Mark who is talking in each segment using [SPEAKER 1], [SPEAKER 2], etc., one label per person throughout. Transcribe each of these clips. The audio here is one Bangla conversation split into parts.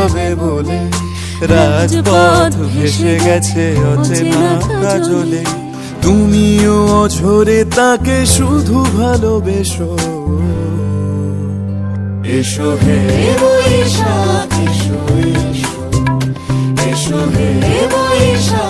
[SPEAKER 1] যাবে বলে রাজপথ ভেসে গেছে অচেনা কাজলে। তুমিও অঝরে তাকে শুধু ভালোবেসো। এসো হে বৈশাখ এসো এসো। এসো হে বৈশাখ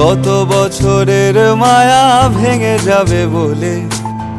[SPEAKER 1] গত বছরের মায়া ভেঙে যাবে বলে।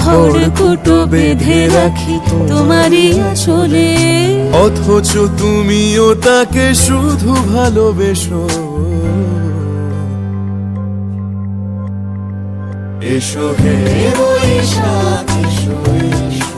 [SPEAKER 2] খড়কুটো বেঁধে রাখি তোমারই চলে
[SPEAKER 1] অথচ তুমিও তাকে শুধু ভালোবেসো। এসো হে বৈশাখ এসো এসো।